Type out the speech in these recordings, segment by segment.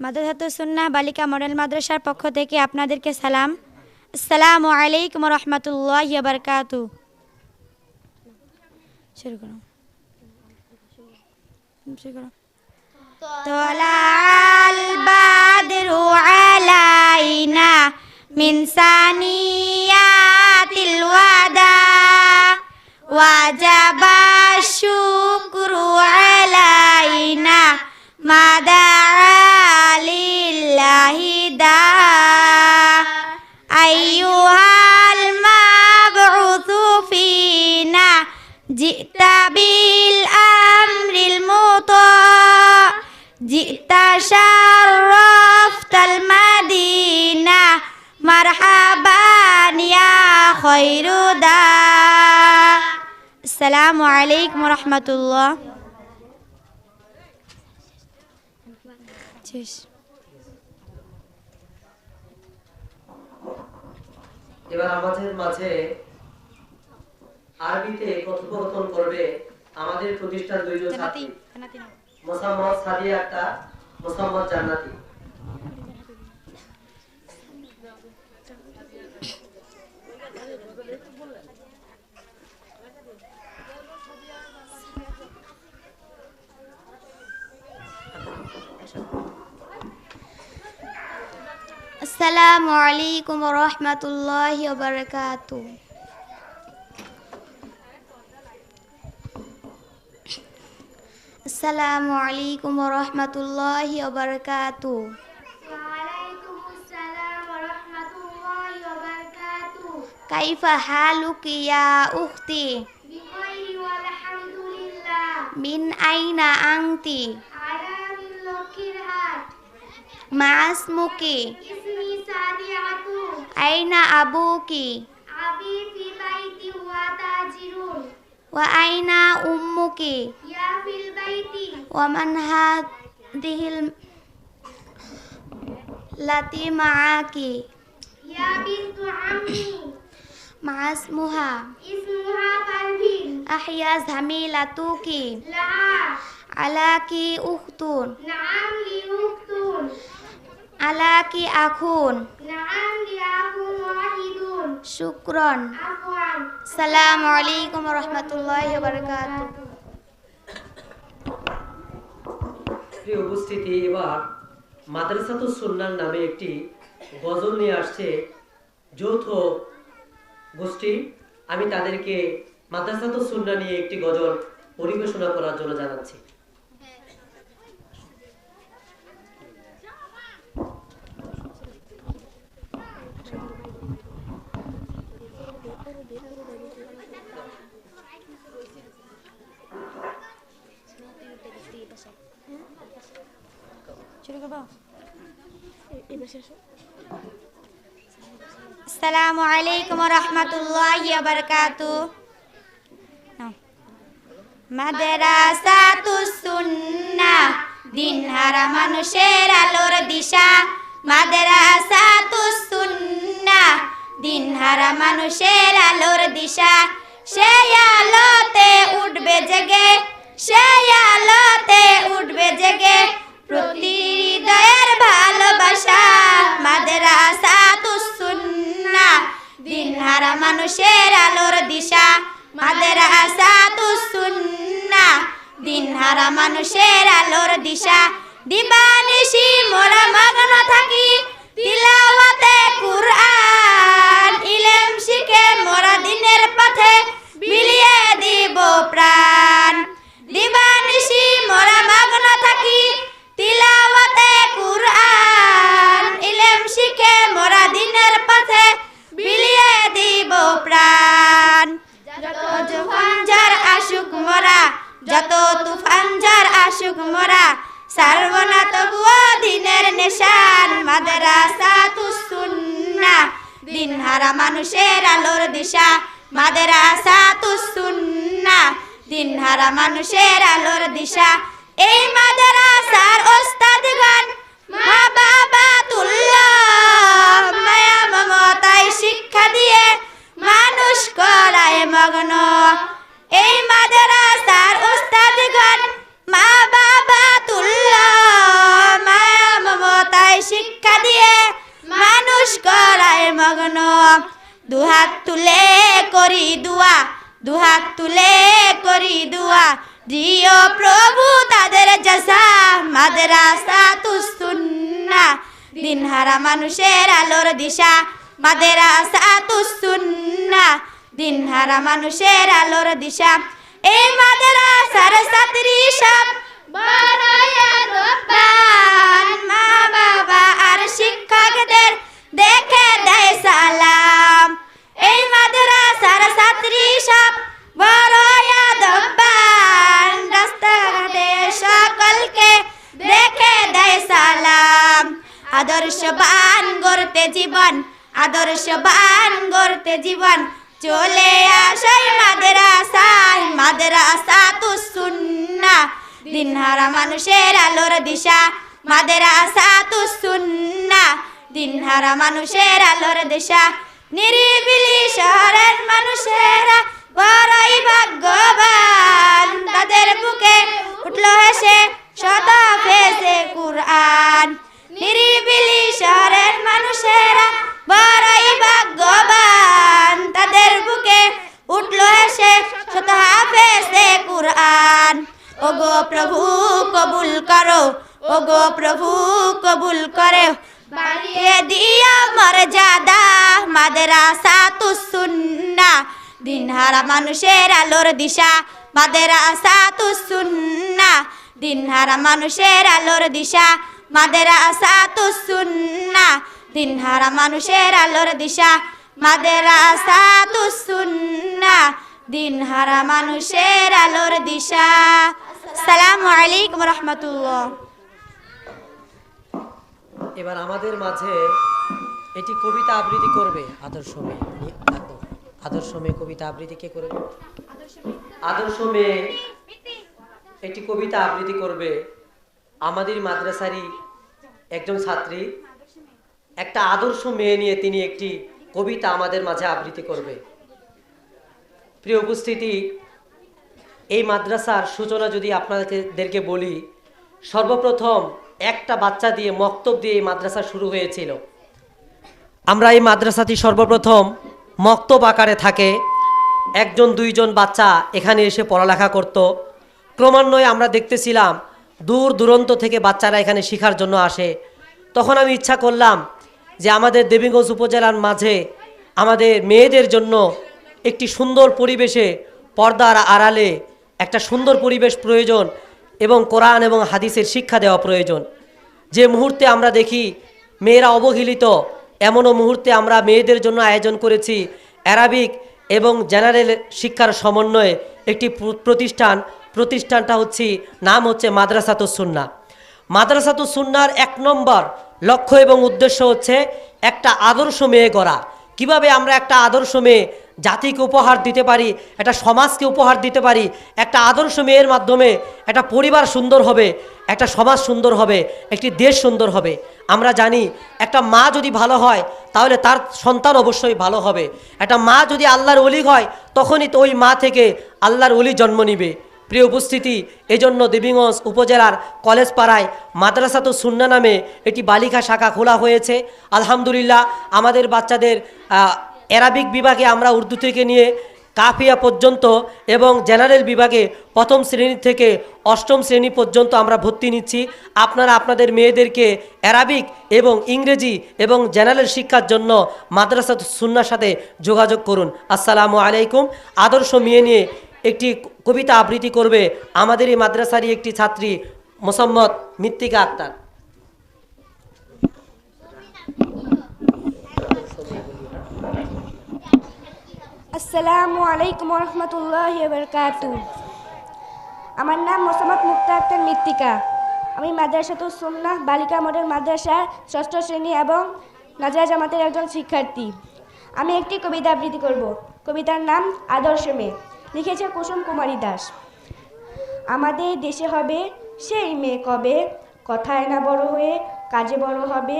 মাদ্রাসাতুসুন্না বালিকা মডেল মাদ্রাসার পক্ষ থেকে আপনাদেরকে সালাম। সালাম আলাইকুম রহমতুল্লাহ বারকাতু। মিনসানিয়া করো। ওয়াজা مرحبا يا خير داع السلام عليكم ورحمة الله শেষ এবার আমাদের মাঝে আরবিতে কথোপকথন করবে আমাদের প্রতিষ্ঠান দুইজন ছাত্রী মোসাম্মদ সাদিয়া আক্তার মোসাম্মদ জান্নাতি Assalamualaikum warahmatullahi wabarakatuh. Assalamualaikum warahmatullahi wabarakatuh. Waalaikumsalam warahmatullahi wabarakatuh. Kaifa haluki ya ukhti? Bikhairi walhamdulillah. Min aina anti? Ala min lokin ما اسمك. اسمي سادعة أين أبوك؟ أبي في بيتي وتاجر. وأين أمك؟ يا في البيت. ومن هذه التي معك؟ يا بنت عمي. ما اسمها. اسمها پروین أحيا زميلتك. لا. علىك أخت. نعم لي أخت আলা কি আখুন? শুক্রন। সালাম আলাইকুম রহমতুল্লাহ বারকাত। প্রিয় উপস্থিতি এবার মাদ্রাসাতুস সুন্নার নামে একটি গজল নিয়ে আসছে যৌথ গোষ্ঠী। আমি তাদেরকে মাদ্রাসাতুস সুন্না নিয়ে একটি গজল পরিবেশনা করার জন্য জানাচ্ছি। আসসালামু দিন হারা মানুষের আলোর দিশা। মাদ্রাসাতু সুন্নাহ দিন হারা মানুষের আলোর দিশা। সেই আলোতে উঠবে জেগে, সেই আলোতে উঠবে জেগে। মানুষের আলোর দিশা। মাদ্রাসাতু তুসুন্না দিন হারা মানুষের আলোর দিশা। দিবানিশি মোরা মগ্ন থাকি। তিলাওয়াতে কুরআন। ইলম শিখে মোরা দিনের পথে। বিলিয়ে দিব প্রাণ। দিশা মাদ্রাসা দিন হারা মানুষের আলোর দিশা। এই মাদ্রাসার দুহাত তুলে করি দুয়া। দিও প্রভু তাদের জাসা, মাদ্রাসা তুসুন্না দিনহারা মানুষের আলোর দিশা, মাদ্রাসা তুসুন্না দিনহারা মানুষের আলোর দিশা এই মাদ্রাসার ছাত্রী সব বান মা মাদ্রাসা তু সুন্না। দিনহারা মানুষের আলোর দিশা। মাদ্রাসা তু সুন্না। দিনহারা মানুষের আলোর দিশা। নিরিবিলি শহরের মানুষেরা বড়ই ভাগ্যবান। তাদের বুকে উঠল হেসে শত ফেসে কুরআন। নিরিবিলি শহরের মানুষেরা আলোর দিশা মাদ্রাসা তু সুন্না দিনহারা মানুষের আলোর দিশা মাদ্রাসা তু সুন্না দিনহারা মানুষের আলোর দিশা মাদ্রাসা তু সুন্না দিনহারা মানুষের আলোর দিশা সালামু আলাইকুম রহমতুল্লাহ এবার আমাদের মাঝে এটি কবিতা আবৃত্তি করবে আদর্শ মেয়ে। আদর্শ মেয়ে কবিতা আবৃত্তি কে করবে? আদর্শ মেয়ে একটি কবিতা আবৃত্তি করবে আমাদের মাদ্রাসারই একজন ছাত্রী। একটা আদর্শ মেয়ে নিয়ে তিনি একটি কবিতা আমাদের মাঝে আবৃত্তি করবে। প্রিয় উপস্থিতি এই মাদ্রাসার সূচনা যদি আপনাদেরকে বলি সর্বপ্রথম একটা বাচ্চা দিয়ে মক্তব দিয়ে এই মাদ্রাসা শুরু হয়েছিল। আমরা এই মাদ্রাসাটি সর্বপ্রথম মক্তব আকারে থাকে। একজন, দুইজন বাচ্চা এখানে এসে পড়ালেখা করত। ক্রমান্বয়ে আমরা দেখতেছিলাম দূর দূরান্ত থেকে বাচ্চারা এখানে শেখার জন্য আসে। তখন আমি ইচ্ছা করলাম যে আমাদের দেবীগঞ্জ উপজেলার মাঝে আমাদের মেয়েদের জন্য একটি সুন্দর পরিবেশে পর্দার আড়ালে একটা সুন্দর পরিবেশ প্রয়োজন এবং কোরআন এবং হাদিসের শিক্ষা দেওয়া প্রয়োজন। যে মুহূর্তে আমরা দেখি মেয়েরা অবহেলিত এমনও মুহূর্তে আমরা মেয়েদের জন্য আয়োজন করেছি অ্যারাবিক এবং জেনারেল শিক্ষার সমন্বয়ে একটি প্রতিষ্ঠান। প্রতিষ্ঠানটা হচ্ছে, নাম হচ্ছে মাদ্রাসাতুসুন্না সুন্না। মাদ্রাসাতুস সুন্নার এক নম্বর লক্ষ্য এবং উদ্দেশ্য হচ্ছে একটা আদর্শ মেয়ে গড়া। কীভাবে আমরা একটা আদর্শ মেয়ে জাতিকে উপহার দিতে পারি, একটা সমাজকে উপহার দিতে পারি, একটা আদর্শ মেয়ের মাধ্যমে একটা পরিবার সুন্দর হবে, একটা সমাজ সুন্দর হবে, একটি দেশ সুন্দর হবে। আমরা জানি একটা মা যদি ভালো হয়, তাহলে তার সন্তান অবশ্যই ভালো হবে। একটা মা যদি আল্লাহর অলি হয়, তখনই তো ওই মা থেকে আল্লাহর অলি জন্ম নিবে। প্রিয় উপস্থিতি, এজন্য দেবীগঞ্জ উপজেলার কলেজ পাড়ায় মাদ্রাসাতো সুন্না নামে একটি বালিকা শাখা খোলা হয়েছে। আলহামদুলিল্লাহ, আমাদের বাচ্চাদের অ্যারাবিক বিভাগে আমরা উর্দু থেকে নিয়ে কাফিয়া পর্যন্ত এবং জেনারেল বিভাগে প্রথম শ্রেণি থেকে অষ্টম শ্রেণি পর্যন্ত আমরা ভর্তি নিচ্ছি। আপনারা আপনাদের মেয়েদেরকে অ্যারাবিক এবং ইংরেজি এবং জেনারেল শিক্ষার জন্য মাদ্রাসা সুন্নার সাথে যোগাযোগ করুন। আসসালামু আলাইকুম। আদর্শ মেয়ে নিয়ে একটি কবিতা আবৃত্তি করবে আমাদের এই মাদ্রাসারই একটি ছাত্রী মোসাম্মদ মৃত্তিকা আক্তার। আসসালামু আলাইকুম রহমতুল্লাহ বরকাতু আমার নাম মোসাম্মদ মুক্তা আক্তার মৃত্তিকা। আমি মাদ্রাসাতুল সুন্নাহ বালিকা মডেল মাদ্রাসার ষষ্ঠ শ্রেণি এবং নাজরা জামাতের একজন শিক্ষার্থী। আমি একটি কবিতা আবৃত্তি করব। কবিতার নাম আদর্শ মেয়ে। লিখেছে কুসুম কুমারী দাস। আমাদের দেশে হবে সেই মেয়ে কবে? কথায় না বড় হয়ে কাজে বড় হবে।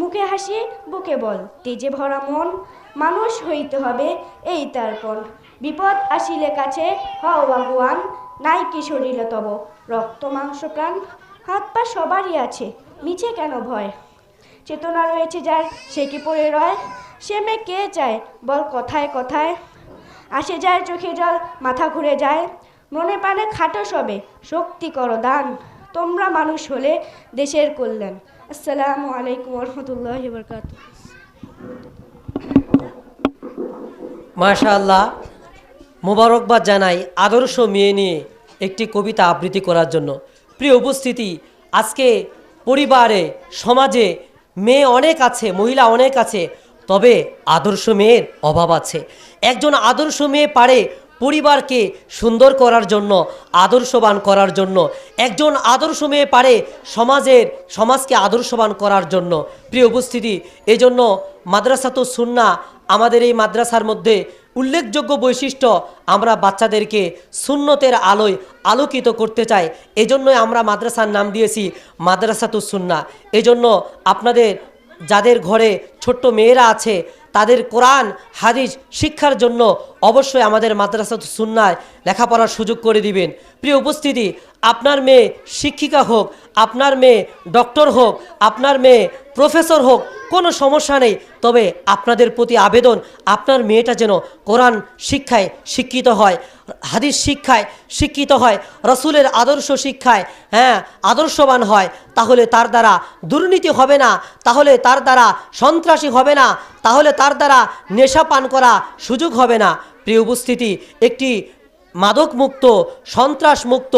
মুখে হাসি, বুকে বল। তেজে ভরা মন মানুষ হইতে হবে এই তারপর। বিপদ আসিলে কাছে, হও বাগুয়ান নাই কি শরীরে তব। রক্ত, মাংস, প্রাণ, হাত, পা সবারই আছে, মিছে কেন ভয়? চেতনা রয়েছে যার, সে কি পড়ে রয়? সে মেয়ে কে চায়? বল কথায় কথায়। আসে যায় চোখে জল, মাথা ঘুরে যায়। মনে প্রাণে খাটো সবে, শক্তি করো দান। তোমরা মানুষ হলে দেশের কল্যাণ। আসসালামু আলাইকুম রহমতুল্লাহ বরকাত মাশাআল্লাহ, মোবারকবাদ জানাই আদর্শ মেয়ে নিয়ে একটি কবিতা আবৃত্তি করার জন্য। প্রিয় উপস্থিতি, আজকে পরিবারে, সমাজে মেয়ে অনেক আছে, মহিলা অনেক আছে, তবে আদর্শ মেয়ের অভাব আছে। একজন আদর্শ মেয়ে পারে পরিবারকে সুন্দর করার জন্য, আদর্শবান করার জন্য। একজন আদর্শ মেয়ে পারে সমাজের, সমাজকে আদর্শবান করার জন্য। প্রিয় উপস্থিতি, এজন্য মাদ্রাসাতুস সুন্না আমাদের এই মাদ্রাসার মধ্যে উল্লেখযোগ্য বৈশিষ্ট্য, আমরা বাচ্চাদেরকে সুন্নতের আলোয় আলোকিত করতে চাই। এজন্যই আমরা মাদ্রাসার নাম দিয়েছি মাদ্রাসাতুসুন্না এজন্য আপনাদের, যাদের ঘরে ছোট্ট মেয়েরা আছে তাদের কোরআন, হাদিস শিক্ষার জন্য অবশ্যই আমাদের মাদ্রাসা সুন্নায় লেখাপড়ার সুযোগ করে দিবেন। প্রিয় উপস্থিতি, আপনার মেয়ে শিক্ষিকা হোক, আপনার মেয়ে ডক্টর হোক, আপনার মেয়ে প্রফেসর হোক, কোনো সমস্যা নেই। তবে আপনাদের প্রতি আবেদন, আপনার মেয়েটা যেন কোরআন শিক্ষায় শিক্ষিত হয়, হাদিস শিক্ষায় শিক্ষিত হয়, রসুলের আদর্শ শিক্ষায় হ্যাঁ আদর্শবান হয়, তাহলে তার দ্বারা দুর্নীতি হবে না, তাহলে তার দ্বারা সন্ত্রাসী হবে না, তাহলে তার দ্বারা নেশা পান করা সুযোগ হবে না। প্রিয় উপস্থিতি একটি মাদকমুক্ত, সন্ত্রাসমুক্ত,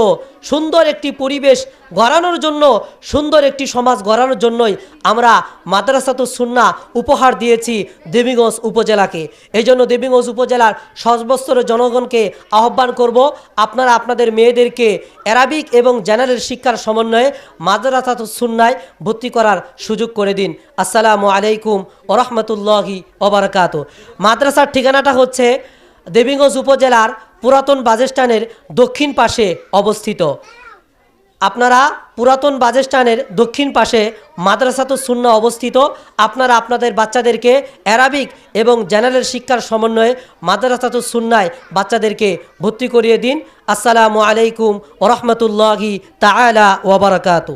সুন্দর একটি পরিবেশ গড়ানোর জন্য, সুন্দর একটি সমাজ গড়ানোর জন্যই আমরা মাদ্রাসাতুস সুন্না উপহার দিয়েছি দেবীগঞ্জ উপজেলাকে। এই জন্য দেবীগঞ্জ উপজেলার সর্বস্তর জনগণকে আহ্বান করব, আপনারা আপনাদের মেয়েদেরকে অ্যারাবিক এবং জেনারেল শিক্ষার সমন্বয়ে মাদ্রাসাতুস সুন্নায় ভর্তি করার সুযোগ করে দিন। আসসালামু আলাইকুম ওরহমতুল্লাহি ওবরাকাত মাদ্রাসার ঠিকানাটা হচ্ছে দেবীগঞ্জ উপজেলার পুরাতন বাজেস্টানের দক্ষিণ পাশে অবস্থিত। আপনারা পুরাতন বাজেস্টানের দক্ষিণ পাশে মাদ্রাসাতুস সুন্না অবস্থিত। আপনারা আপনাদের বাচ্চাদেরকে অ্যারাবিক এবং জেনারেল শিক্ষার সমন্বয়ে মাদ্রাসাতুস সুন্নায় বাচ্চাদেরকে ভর্তি করিয়ে দিন। আসসালামু আলাইকুম ওরহমতুল্লাহি তালা ওবরাকাতু